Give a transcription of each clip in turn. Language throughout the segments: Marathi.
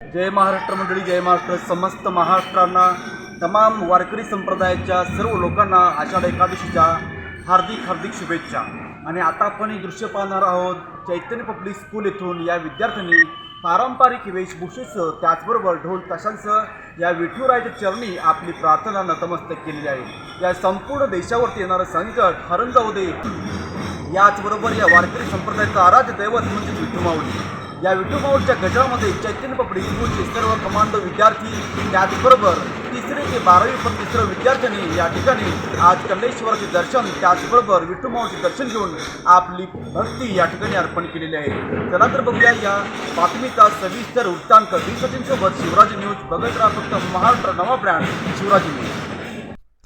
जय महाराष्ट्र मंडळी जय महाराष्ट्र. समस्त महाराष्ट्रांना तमाम वारकरी संप्रदायाच्या सर्व लोकांना आषाढ एकादशीच्या हार्दिक हार्दिक शुभेच्छा. आणि आता आपण हे दृश्य पाहणार आहोत चैतन्य पब्लिक स्कूल येथून या विद्यार्थ्यांनी पारंपरिक वेशभूषेसह त्याचबरोबर ढोल ताशांसह या विठुरायाच्या चरणी आपली प्रार्थना नतमस्तक केलेली आहे. या संपूर्ण देशावरती येणारं संकट हरण जाऊ दे. याचबरोबर या वारकरी संप्रदायाचं आराध्य दैवत म्हणजे विठुमावली या विठू माऊलीच्या गजरामध्ये चैतन्य पब्लिक स्कूलचे सर्व कमांडो विद्यार्थी त्याचबरोबर तिसरे ते बारावी पण तिसरं विद्यार्थ्यांनी या ठिकाणी आज कल्लेश्वराचे दर्शन त्याचबरोबर विठू दर्शन घेऊन आपली भक्ती या ठिकाणी अर्पण केलेली आहे. चला तर बघूया या बातमीचा सविस्तर वृत्तांक बी सचिनसोबत शिवराज न्यूज. बघत राहा फक्त महाराष्ट्र नवा ब्रँड शिवराज न्यूज.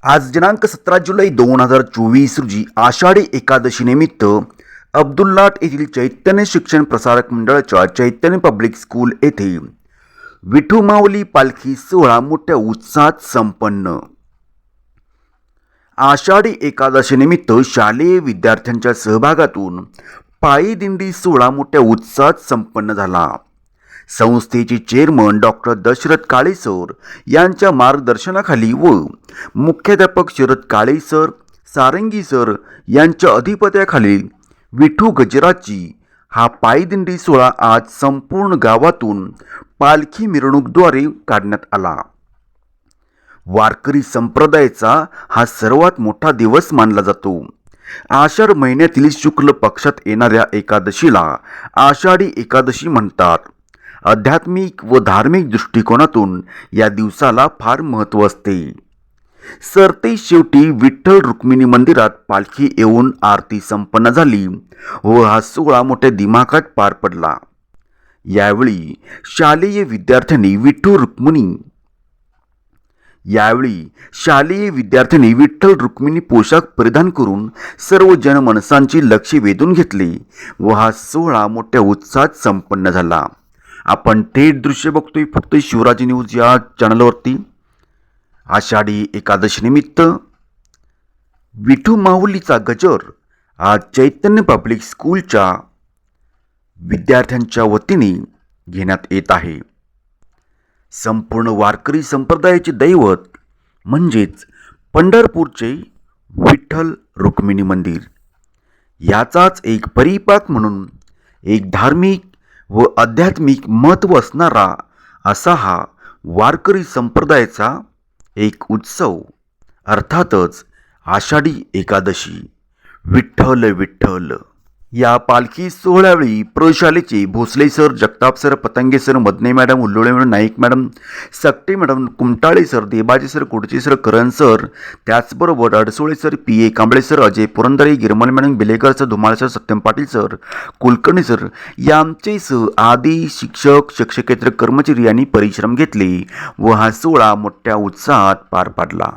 आज दिनांक सतरा जुलै दोन हजार चोवीस रोजी आषाढी एकादशी निमित्त अब्दुल्लाट येथील चैतन्य शिक्षण प्रसारक मंडळाच्या चैतन्य पब्लिक स्कूल येथे विठुमाऊली पालखी सोहळा मोठ्या उत्साहात संपन्न. आषाढी एकादशीनिमित्त शालेय विद्यार्थ्यांच्या सहभागातून पायी दिंडी सोहळा मोठ्या उत्साहात संपन्न झाला. संस्थेचे chairman doctor Dashrath Kale sir यांच्या मार्गदर्शनाखाली व मुख्याध्यापक शरद काळे सर सारंगी सर यांच्या अधिपत्याखाली विठू गजराची हा पायदिंडी सोहळा आज संपूर्ण गावातून पालखी मिरवणूकद्वारे काढण्यात आला. वारकरी संप्रदायाचा हा सर्वात मोठा दिवस मानला जातो. आषाढ महिन्यातील शुक्ल पक्षात येणाऱ्या एकादशीला आषाढी एकादशी म्हणतात. आध्यात्मिक व धार्मिक दृष्टिकोनातून या दिवसाला फार महत्त्व असते. सरते शेवटी विठ्ठल रुक्मिणी मंदिरात पालखी येऊन आरती संपन्न झाली व हा सोहळा मोठ्या दिमाखात पार पडला. यावेळी शालेय विद्यार्थ्यांनी विठ्ठल रुक्मिणी यावेळी शालेय विद्यार्थ्यांनी विठ्ठल रुक्मिणी पोशाख परिधान करून सर्व जनमनसांची लक्ष वेधून घेतले व हा सोहळा मोठ्या उत्साहात संपन्न झाला. आपण थेट दृश्य बघतोय फक्त शिवराजी न्यूज या चॅनलवरती आषाढी एकादशीनिमित्त विठू माऊलीचा गजर आज चैतन्य पब्लिक स्कूलच्या विद्यार्थ्यांच्या वतीने घेण्यात येत आहे. संपूर्ण वारकरी संप्रदायाचे दैवत म्हणजेच पंढरपूरचे विठ्ठल रुक्मिणी मंदिर. याचाच एक परिपाक म्हणून एक धार्मिक व आध्यात्मिक महत्त्व असणारा असा हा वारकरी संप्रदायाचा एक उत्सव अर्थातच आषाढी एकादशी. विठ्ठल विठ्ठल. या पालखी सोहळ्यावेळी प्रयोगशालेचे Bhosale sir Jagtap sir Patange sir Madne madam Ullole madam Naik madam Sakte madam Kumtale sir Debaji sir Kudche sir Karan sir त्याचबरोबर Adsole sir P A Kamble sir Ajay Purandare Girmal madam Bilekar sir Dhumal sir Satyam Patil sir Kulkarni sir यांचे सह आदी शिक्षक शिक्षकेतर कर्मचारी यांनी परिश्रम घेतले व हा सोहळा मोठ्या उत्साहात पार पाडला.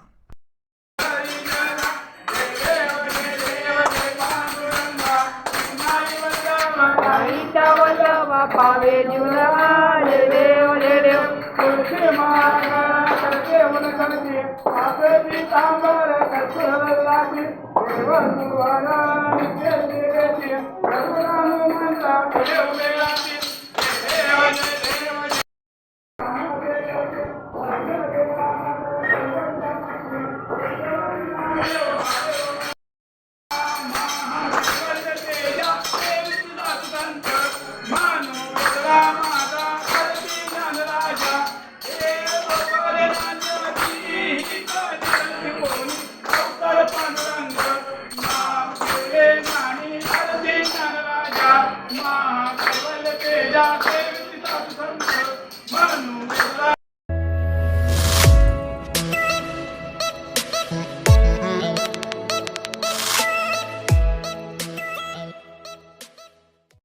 पावे जीवना ले देव ले देव. तुळशी माला करते वन करते. आपे पीतांबर कसर लागली. देव सुवाला नित्य देवेची. करुणा हनुमंता देव तेजा